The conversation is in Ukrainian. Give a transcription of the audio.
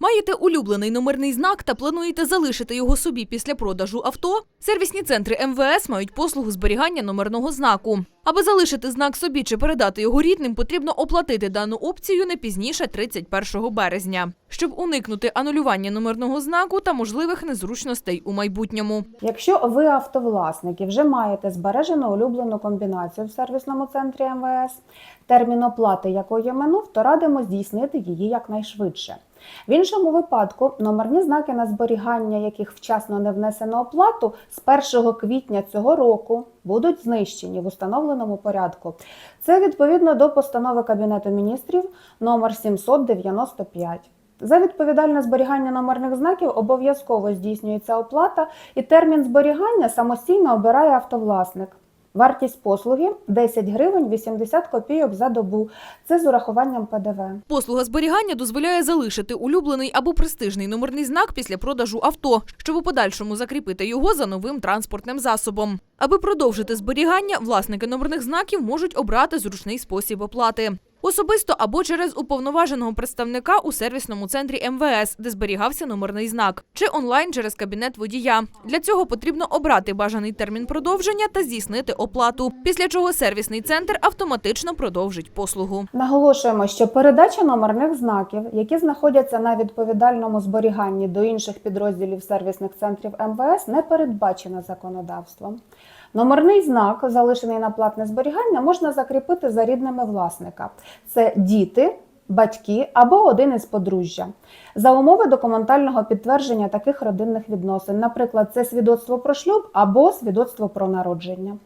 Маєте улюблений номерний знак та плануєте залишити його собі після продажу авто? Сервісні центри МВС мають послугу зберігання номерного знаку. Аби залишити знак собі чи передати його рідним, потрібно оплатити дану опцію не пізніше 31 березня, щоб уникнути анулювання номерного знаку та можливих незручностей у майбутньому. Якщо ви автовласник і вже маєте збережену улюблену комбінацію в сервісному центрі МВС, термін оплати якої минув, то радимо здійснити її якнайшвидше. В іншому випадку номерні знаки на зберігання, яких вчасно не внесено оплату, з 1 квітня цього року будуть знищені в установленому порядку. Це відповідно до постанови Кабінету міністрів номер 795. За відповідальне зберігання номерних знаків обов'язково здійснюється оплата, і термін зберігання самостійно обирає автовласник. Вартість послуги 10 гривень 80 копійок за добу. Це з урахуванням ПДВ. Послуга зберігання дозволяє залишити улюблений або престижний номерний знак після продажу авто, щоб у подальшому закріпити його за новим транспортним засобом. Аби продовжити зберігання, власники номерних знаків можуть обрати зручний спосіб оплати. Особисто або через уповноваженого представника у сервісному центрі МВС, де зберігався номерний знак, чи онлайн через кабінет водія. Для цього потрібно обрати бажаний термін продовження та здійснити оплату. Після чого сервісний центр автоматично продовжить послугу. Наголошуємо, що передача номерних знаків, які знаходяться на відповідальному зберіганні до інших підрозділів сервісних центрів МВС, не передбачена законодавством. Номерний знак, залишений на платне зберігання, можна закріпити за рідними власника: це діти, батьки або один із подружжя. За умови документального підтвердження таких родинних відносин, наприклад, це свідоцтво про шлюб або свідоцтво про народження.